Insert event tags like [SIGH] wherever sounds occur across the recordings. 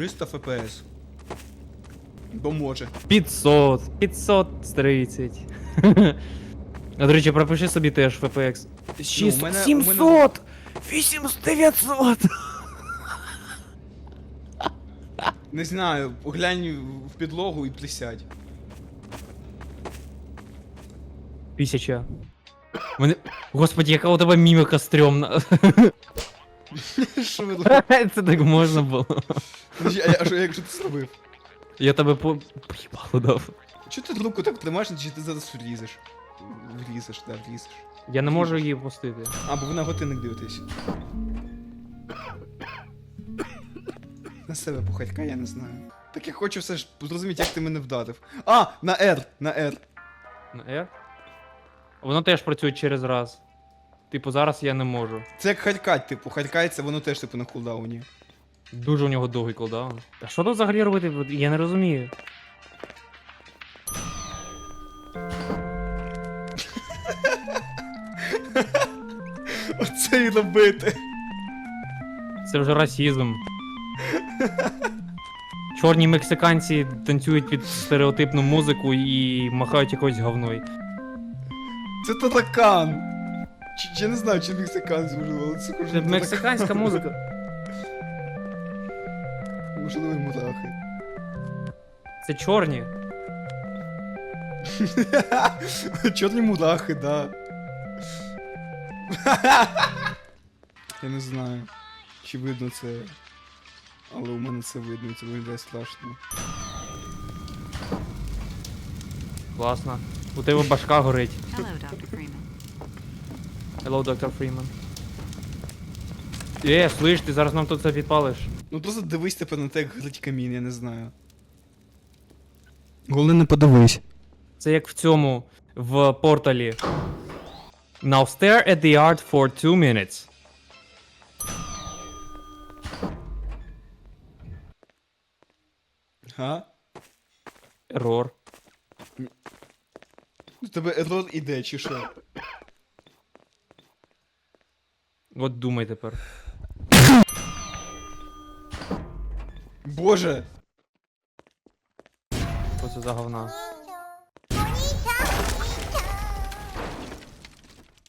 300 фпс. Бо може. 500, 530. А, до речі, пропиши собі теж VPX. Ну, у мене- у 700! 800, 900! Не знаю, глянь в підлогу і присядь. Тисяча. Мене... Господи, яка у тебе міміка стрьомна. [LAUGHS] [LAUGHS] Робите? [LAUGHS] Це так можна було. Подожди, А я- а що якщо ти зробив? Я тебе по... поїбало дав. Чого ти руку так тримаєш, чи ти зараз влізеш? Влізеш, так, влізеш. Я не можу її пустити. А, бо ви на годинник дивитесь. На себе похатька, я не знаю. Так я хочу все ж зрозуміти, як ти мене вдарив. А, на R, на R. На R? Воно теж працює через раз. Типу, зараз я не можу. Це як харькать, типу, харькається, воно теж типу на кулдауні. Дуже у нього довгий колдаун. А що тут взагалі робити? Я не розумію. [LAUGHS] Оце і робити. Це вже расізм. Чорні мексиканці танцюють під стереотипну музику і махають якоюсь говною. Це татакан. Чи, я не знаю, чи мексиканці можливо, але це кожен Це мексиканська музика. [LAUGHS] Можливо, і мурахи. Це чорні. [LAUGHS] Чорні мурахи, да. [LAUGHS] Я не знаю, чи видно це. Але у мене це видно, це виглядає страшно. Класно. У тебе башка горить. Hello. Freeman. Hello, доктор Фріман. Е, слиш, ти зараз нам тут це підпалиш. Ну просто дивись тепер на те, як горить камін, я не знаю. Головне не подивись. Це як в цьому в порталі. Now stare at the art for two minutes. Га? Ерор. У тебе ерор іде, чи що? От думай тепер. Боже! Що це за говна?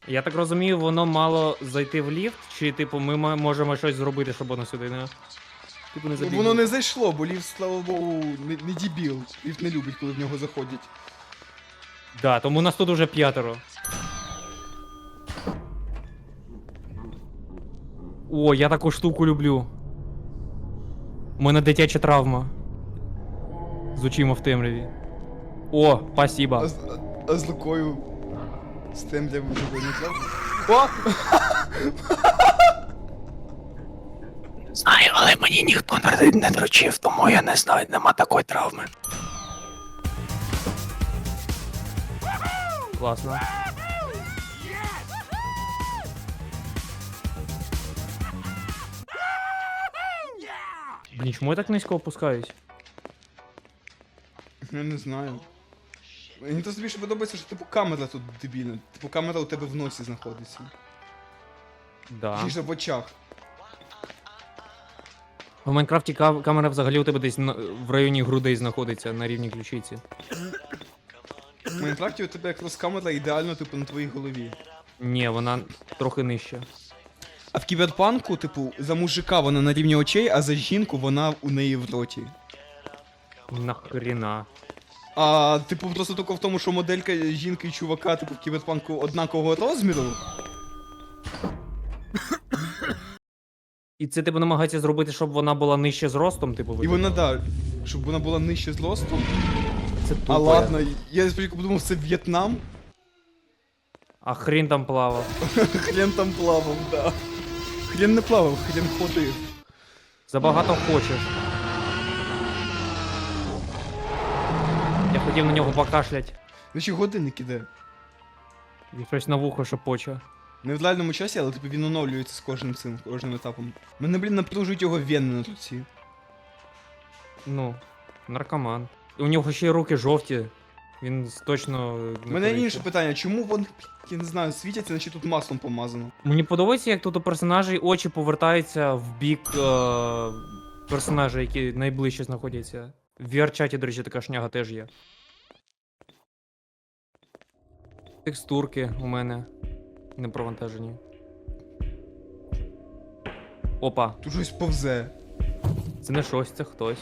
Я так розумію, воно мало зайти в ліфт, чи типу ми ма- можемо щось зробити, щоб воно сюди не. Типу не Ну, забігло? Воно не зайшло, бо ліфт, слава Богу, не, не дебіл. Ліфт не любить, коли в нього заходять. Да, тому нас тут уже п'ятеро. О, я таку штуку люблю. У мене дитяча травма. З очима в темряві. О, А спасибо. з, а, а з рукою з темряви вже не треба. О! Знаю, але мені ніхто не, не доручив, тому я не знаю, нема такої травми. Класно. Блін, чому я так низько опускаюсь? Я не знаю. Мені то більше подобається, що типу камера тут дебільна. Типу камера у тебе в носі знаходиться. Да. Чи ж в очах. В Майнкрафті ка- камера взагалі у тебе десь на- в районі грудей знаходиться на рівні ключиці. В Майнкрафті у тебе якраз камера ідеально, типу, на твоїй голові. Ні, вона трохи нижча. А в кіберпанку, типу, за мужика вона на рівні очей, а за жінку вона у неї в роті. Нахрена. А, типу, просто тільки в тому, що моделька жінки і чувака, типу, в кіберпанку однакового розміру. І це типу намагається зробити, щоб вона була нижче зростом, типу, І вона, виглядала? да, щоб вона була нижче зростом. Це тупо. А ладно, я спочатку подумав, це В'єтнам. А хрін там плавав. [LAUGHS] Хрен там плавав, да. Хрен не плавав, хрен ходив. Забагато хочеш. Я хотів на нього покашлять. Ну чи годинник іде? І щось на вухо шепоче. Не в реальному часі, але типу він оновлюється з кожним цим, кожним етапом. Мене, блін, напружують його вени на тут ці. Ну, наркоман. І у нього ще й руки жовті. Він точно. У не мене інше питання, чому вони, я не знаю, світяться, наче тут маслом помазано. Мені подобається, як тут у персонажей очі повертаються в бік е- персонажі, які найближче знаходяться. В VR-чаті, до речі, така шняга теж є. Текстурки у мене не провантажені. Опа, Тут щось повзе. це не щось, це хтось.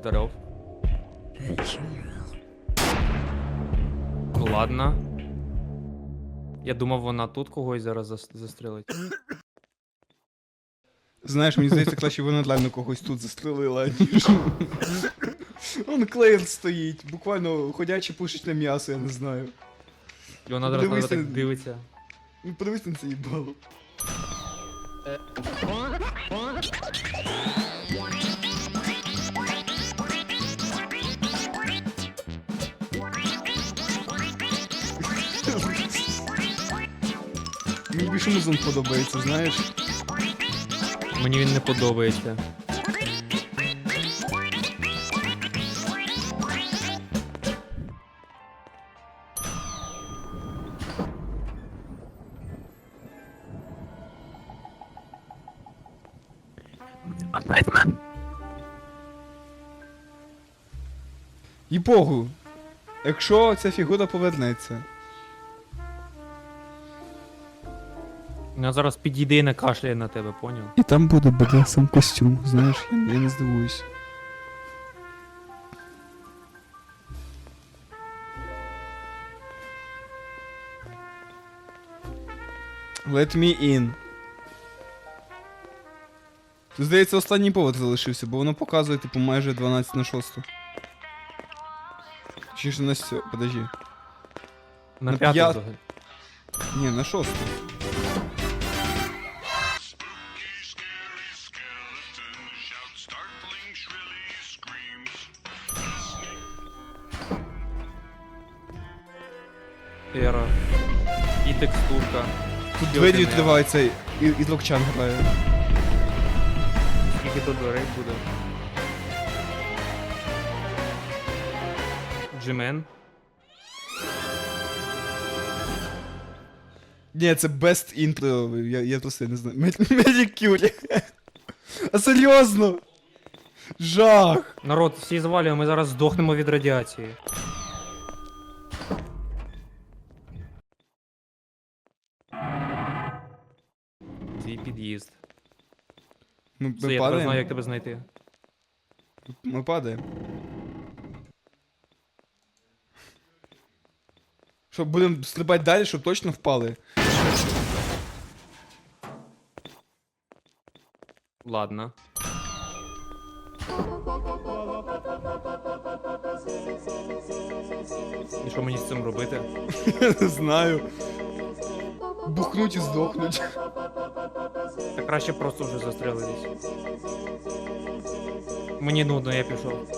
Здоров. Ну ладно. Я думав, вона тут когось зараз зас- застрелить. Знаєш, мені здається, краще вона реально когось тут застрелила, ніж. Он Клеєр стоїть, буквально ходяче пушечне м'ясо, я не знаю. І вона зараз Дивися. так дивиться. Ну подивись на це їбало. Більше музон подобається, знаєш. Мені він не подобається. І погу. Якщо ця фігура повернеться. Вона зараз підійде і накашляє на тебе, поняв? І там буде бадасом костюм, знаєш, я, я не здивуюсь. Let me in. Тут, здається, останній повод залишився, бо воно показує, типу, майже 12 на 6. Чи ж на сьо... Подожди. На я- взагалі. Ні, на 6. Текстурка. Тут двері один відкриваються і, і Дрокчан грає. Скільки тут дверей буде? Джимен. Ні, це best intro, я, я просто не знаю. Медікюрі. А серйозно? Жах! Народ, всі звалюємо, ми зараз здохнемо від радіації. Твій під'їзд. Ми, Все, я тепер падаємо. знаю, як тебе знайти. Ми падаємо. Що, будемо стрибати далі, щоб точно впали? Ладно. І що мені з цим робити? [LAUGHS] Знаю. Бухнуть і здохнуть. Та краще просто вже застрелитись. Мені нудно, я пішов.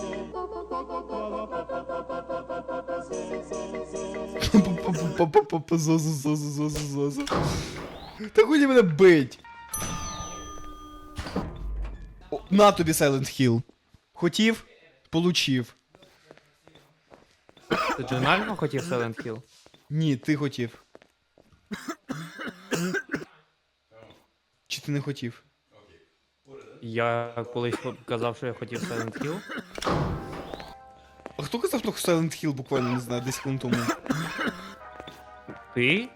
Па-па-па-па-па-па, Зозу, зозу, зозу, зозу. Та хуй мене бить. На тобі Silent Hill. Хотів, получив. Ти дженально хотів Silent Hill? Ні, ти хотів. Ти не хотів? Я колись казав, що я хотів Silent Hill. А хто казав про Silent Hill буквально, не знаю, 10 хвилин тому? Ти?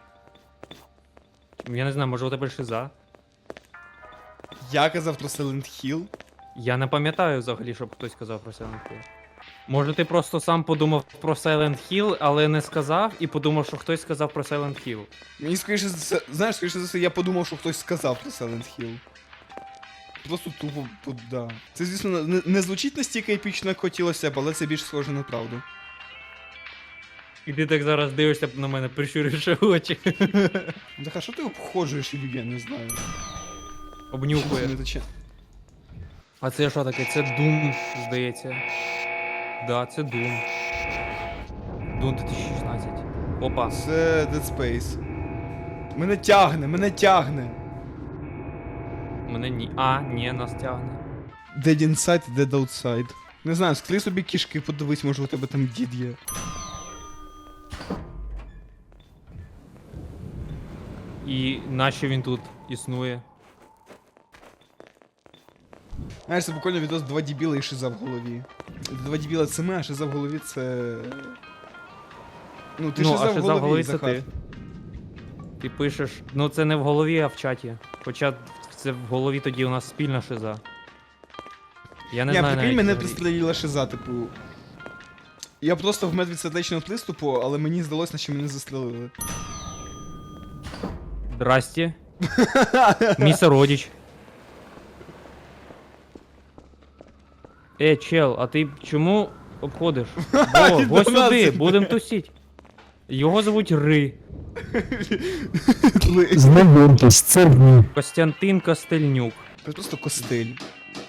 Я не знаю, може у тебе шиза. Я казав про Silent Hill. Я не пам'ятаю взагалі, щоб хтось казав про Silent Hill. Може, ти просто сам подумав про Silent Hill, але не сказав, і подумав, що хтось сказав про Silent Hill. Мені скоріше за все, знаєш, скоріше за все, я подумав, що хтось сказав про Silent Hill. Просто тупо, по- да. Це, звісно, не, не звучить настільки епічно, як хотілося б, але це більш схоже на правду. І ти так зараз дивишся на мене, прищуривши очі. [LAUGHS] Так, а що ти обходжуєш, Ілю, я не знаю. Обнюхує. А це що таке? Це Doom, здається. Да, це Doom. Doom 2016. Опа. Це Dead Space. Мене тягне, мене тягне. Мене ні. А, ні, нас тягне. Dead Inside, Dead Outside. Не знаю, скли собі кішки, подивись, може у тебе там дід є. І нащо він тут існує? Знаєш, це буквально відос два дебіла і шиза в голові. Два дебіла це ми, а шиза в голові це. Ну, ти ну, шиза а в голові, голові це ти. Ти пишеш, ну це не в голові, а в чаті. Хоча це в голові тоді у нас спільна шиза. Я не Ні, знаю. прикинь, навіть мене взагалі. шиза, типу. Я просто вмер від сердечного приступу, але мені здалося, наче мене застрелили. Здрасте. Мій сородич. Е, чел, а ти чому обходиш? [LAUGHS] Бо, Він го сюди, іде. будем тусіть. Його звуть Ри. [LAUGHS] Знайомтесь, це Дні. Костянтин Костельнюк. Це просто костиль.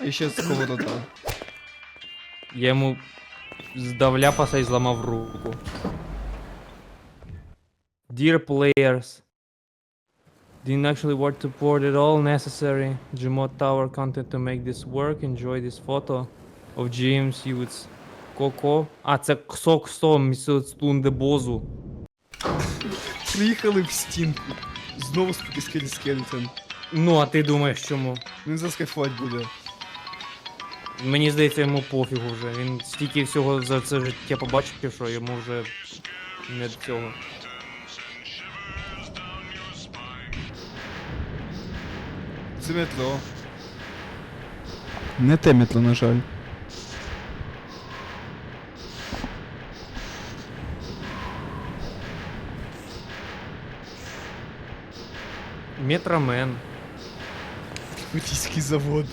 А ще сковорода. Я йому здав ляпаса і зламав руку. Dear players, didn't actually want to port it all necessary Gmod Tower content to make this work. Enjoy this photo of James Hughes. Коко. А, це Ксок Сом Місоцтунде Бозу. Приїхали в стінку. Знову спокійський скелетон. Ну, а ти думаєш чому? Він заскайфувати буде. Мені здається, йому пофігу вже. Він стільки всього за це життя побачив, що йому вже не до цього. Це метро. Не те метро, на жаль. Метромен. Російський завод.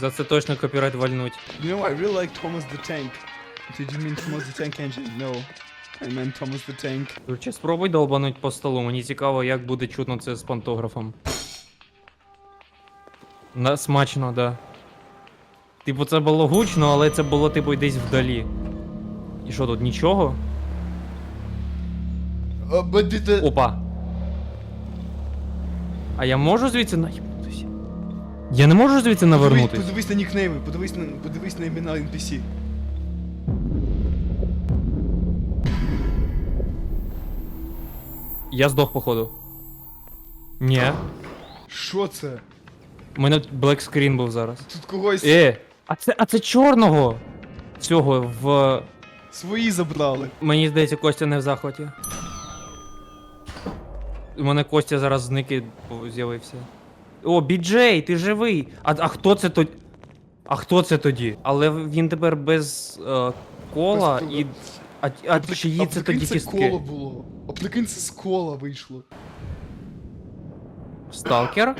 За це точно копірайт вальнуть. You know, I really like Thomas the Tank. Did you mean Thomas the Tank Engine? No. I meant Thomas the Tank. Короче, спробуй долбануть по столу. Мені цікаво, як буде чутно це з пантографом. На, смачно, да. Типу, це було гучно, але це було, типу, десь вдалі. І що тут, нічого? But. Опа. А я можу звідси наїбнутися? Я не можу звідси Подивись, подивись на нікнейми, подивись на, подивись на імена NPC. Я здох, походу. Ні. Що це? У мене black screen був зараз. Тут когось Е, а це, а це чорного! Цього в. свої забрали. Мені здається, Костя не в захваті. У мене Костя зараз зник і з'явився. О, Біджей, ти живий! А, а хто це тоді? А хто це тоді? Але він тепер без е, кола Без і. А, а чиї а це тоді це коло було. А прикинь, це з кола вийшло. Сталкер?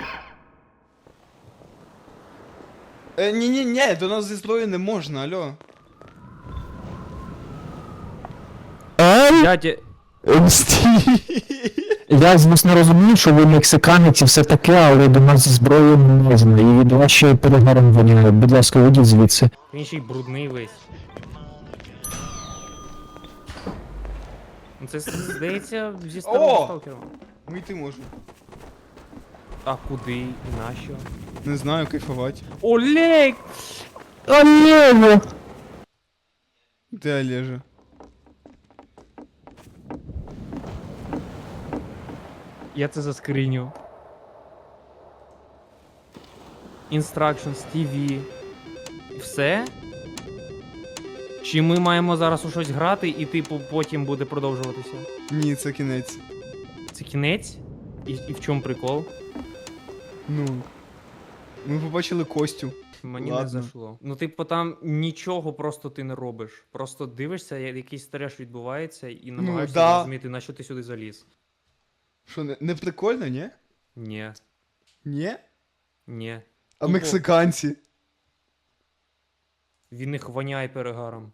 Е, ні, ні, ні, до нас зі зброї не можна, алло. Дядя. стій. Я, звісно, розумію, що ви мексиканець і все таке, але до нас зі зброєю не можна. І від вас ще перегаром воняє. Будь ласка, вийдіть звідси. Він ще й брудний весь. Ну, Це здається зі старого О! сталкером. Ми йти можемо. А куди і нащо? Не знаю, кайфувати. Олег! Олего! Де Олежа? Я це заскриню. Instructions, TV. Все? Чи ми маємо зараз у щось грати і типу потім буде продовжуватися? Ні, це кінець. Це кінець? І, і в чому прикол? Ну. Ми побачили Костю. Мені Ладно. не зайшло. Ну, типу, там нічого просто ти не робиш. Просто дивишся, якийсь треш відбувається, і намагаєшся да. зрозуміти, на що ти сюди заліз. Що, не, не прикольно, ні? Ні, Ні? ні. А Тупо. мексиканці? Він їх воняє перегаром.